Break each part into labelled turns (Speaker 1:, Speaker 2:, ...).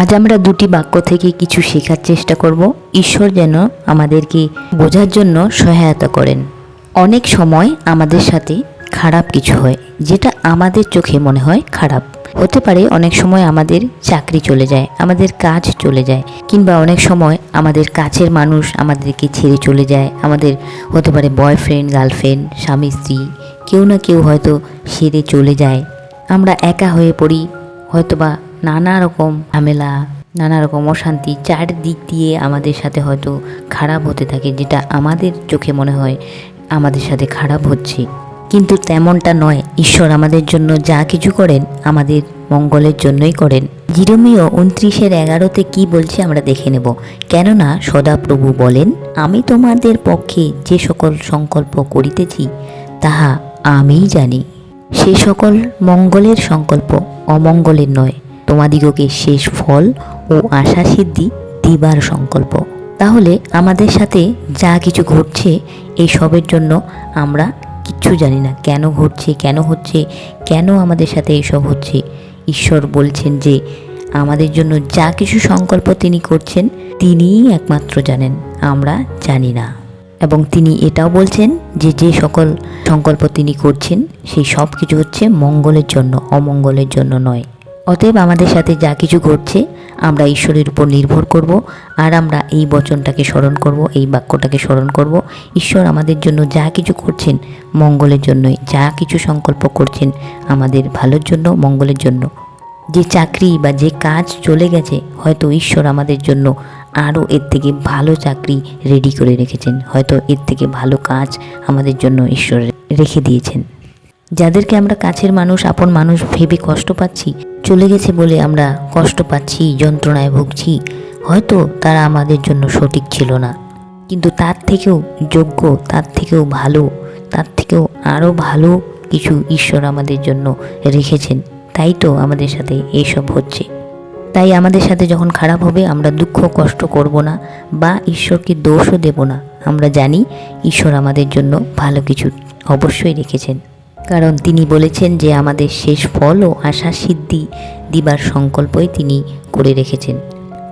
Speaker 1: আজ আমরা দুটি বাক্য থেকে কিছু শেখার চেষ্টা করব। ঈশ্বর যেন আমাদেরকে বোঝার জন্য সহায়তা করেন। অনেক সময় আমাদের সাথে খারাপ কিছু হয়, যেটা আমাদের চোখে মনে হয় খারাপ। হতে পারে অনেক সময় আমাদের চাকরি চলে যায়, আমাদের কাজ চলে যায়, কিংবা অনেক সময় আমাদের কাছের মানুষ আমাদেরকে ছেড়ে চলে যায়, আমাদের হতে পারে বয়ফ্রেন্ড গার্লফ্রেন্ড স্বামী, স্ত্রী, কেউ না কেউ হয়তো সেরে চলে যায়। আমরা একা হয়ে পড়ি, হয়তোবা নানা রকম ঝামেলা, নানা রকম অশান্তি চারদিক দিয়ে আমাদের সাথে হয়তো খারাপ হতে থাকে, যেটা আমাদের চোখে মনে হয় আমাদের সাথে খারাপ হচ্ছে। কিন্তু তেমনটা নয়, ঈশ্বর আমাদের জন্য যা কিছু করেন, আমাদের মঙ্গলের জন্যই করেন। জিরোমিও উনত্রিশের এগারোতে কি বলছে আমরা দেখে নেব। কেননা সদাপ্রভু বলেন, আমি তোমাদের পক্ষে যে সকল সংকল্প করিতেছি, তাহা আমিই জানি। সে সকল মঙ্গলের সংকল্প অমঙ্গলের নয় তোমাদিগকে শেষ ফল ও আশা সিদ্ধি দিবার সংকল্প। তাহলে আমাদের সাথে যা কিছু ঘটছে, এই সবের জন্য আমরা কিচ্ছু জানি না। কেন ঘটছে, কেন হচ্ছে, কেন আমাদের সাথে এইসব হচ্ছে? ঈশ্বর বলছেন যে, আমাদের জন্য যা কিছু সংকল্প তিনি করছেন, তিনিই একমাত্র জানেন, আমরা জানি না। এবং তিনি এটাও বলছেন যে যে সকল সংকল্প তিনি করছেন, সেই সব কিছু হচ্ছে মঙ্গলের জন্য, অমঙ্গলের জন্য নয়। অতএব আমাদের সাথে যা কিছু ঘটছে, আমরা ঈশ্বরের উপর নির্ভর করব, আর আমরা এই বচনটাকে স্মরণ করব, এই বাক্যটাকে স্মরণ করব। ঈশ্বর আমাদের জন্য যা কিছু করছেন, মঙ্গলের জন্যই। যা কিছু সংকল্প করছেন, আমাদের ভালোর জন্য, মঙ্গলের জন্য। যে চাকরি বা যে কাজ চলে গেছে, হয়তো ঈশ্বর আমাদের জন্য আরও এর থেকে ভালো চাকরি রেডি করে রেখেছেন। হয়তো এর থেকে ভালো কাজ আমাদের জন্য ঈশ্বর রেখে দিয়েছেন। যাদেরকে আমরা কাছের মানুষ, আপন মানুষ ভেবে কষ্ট পাচ্ছি, চলে গেছে বলে আমরা কষ্ট পাচ্ছি, যন্ত্রণায় ভুগছি, হয়তো তারা আমাদের জন্য সঠিক ছিল না। কিন্তু তার থেকেও যোগ্য, তার থেকেও ভালো, তার থেকেও আরও ভালো কিছু ঈশ্বর আমাদের জন্য রেখেছেন। তাই তো আমাদের সাথে এইসব হচ্ছে। তাই আমাদের সাথে যখন খারাপ হবে, আমরা দুঃখ, কষ্ট করব না বা ঈশ্বরকে দোষও দেব না। আমরা জানি ঈশ্বর আমাদের জন্য ভালো কিছু অবশ্যই রেখেছেন। কারণ তিনি বলেছেন যে আমাদের শেষ ফল ও আশা সিদ্ধি দিবার সংকল্পই তিনি করে রেখেছেন।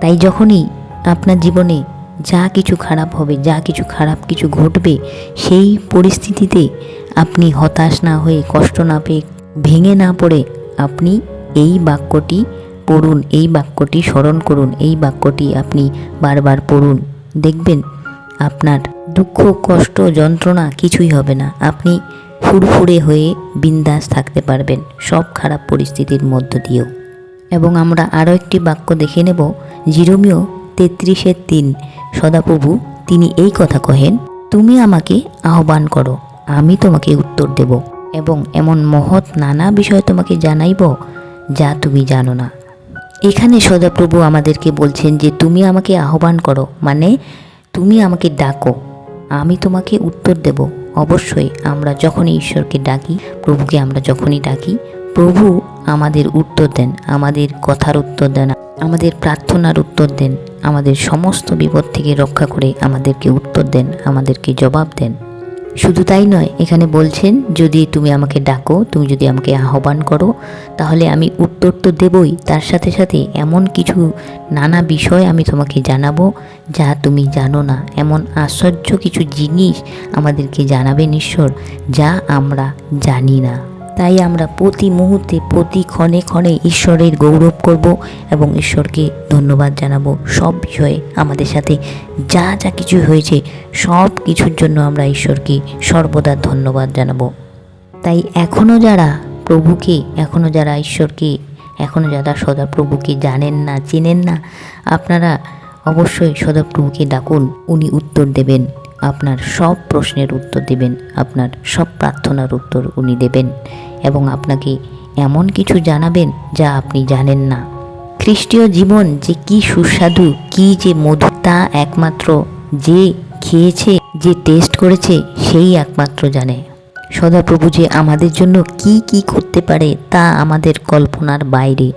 Speaker 1: তাই যখনই আপনার জীবনে যা কিছু খারাপ হবে, যা কিছু খারাপ কিছু ঘটবে, সেই পরিস্থিতিতে আপনি হতাশ না হয়ে, কষ্ট না পেয়ে, ভেঙে না পড়ে আপনি এই বাক্যটি পড়ুন, এই বাক্যটি স্মরণ করুন, এই বাক্যটি আপনি বারবার পড়ুন। দেখবেন আপনার দুঃখ, কষ্ট, যন্ত্রণা কিছুই হবে না। আপনি ফুরফুরে হয়ে বিন্দাস থাকতে পারবেন সব খারাপ পরিস্থিতির মধ্য দিয়েও। এবং আমরা আরও একটি বাক্য দেখে নেব, জিরোমিও তেত্রিশের তিন। সদাপ্রভু, তিনি এই কথা কহেন, তুমি আমাকে আহ্বান করো, আমি তোমাকে উত্তর দেব। এবং এমন মহৎ নানা বিষয় তোমাকে জানাইব, যা তুমি জানো না। এখানে সদাপ্রভু আমাদেরকে বলছেন যে, তুমি আমাকে আহ্বান করো মানে তুমি আমাকে ডাকো, আমি তোমাকে উত্তর দেব। অবশ্যই আমরা যখনই ঈশ্বরকে ডাকি, প্রভুকে আমরা যখনই ডাকি, প্রভু আমাদের উত্তর দেন, আমাদের কথার উত্তর দেন, আমাদের প্রার্থনার উত্তর দেন, আমাদের সমস্ত বিপদ থেকে রক্ষা করে আমাদেরকে উত্তর দেন, আমাদেরকে জবাব দেন। শুধু তাই নয়, এখানে বলছেন, যদি তুমি আমাকে ডাকো, তুমি যদি আমাকে আহ্বান করো, তাহলে আমি উত্তর তো দেবই। তার সাথে সাথে এমন কিছু নানা বিষয় আমি তোমাকে জানাব যা তুমি জানো না। এমন আশ্চর্য কিছু জিনিস আমাদেরকে জানাবে ঈশ্বর, যা আমরা জানি না। তাই আমরা প্রতি মুহূর্তে, প্রতি ক্ষণে ক্ষণে ঈশ্বরের গৌরব করব এবং ঈশ্বরকে ধন্যবাদ জানাব সব বিষয়ে আমাদের সাথে। যা যা কিছু হয়েছে, সব কিছুর জন্য আমরা ঈশ্বরকে সর্বদা ধন্যবাদ জানাব। তাই এখনও যারা প্রভুকে এখনও যারা ঈশ্বরকে এখনও যারা সদাপ্রভুকে জানেন না, চেনেন না, আপনারা অবশ্যই সদাপ্রভুকে ডাকুন, উনি উত্তর দেবেন। আপনার সব প্রশ্নের উত্তর দেবেন, আপনার সব প্রার্থনার উত্তর উনি দেবেন। এবং আপনাকে এমন কিছু জানাবেন যা আপনি জানেন না। খ্রিস্টীয় জীবন যে কি সুস্বাদু, কি যে মধু তা একমাত্র যে খেয়েছে, যে টেস্ট করেছে, সেই একমাত্র জানে। সদাপ্রভু যে আমাদের জন্য কি কি করতে পারে তা আমাদের কল্পনার বাইরে।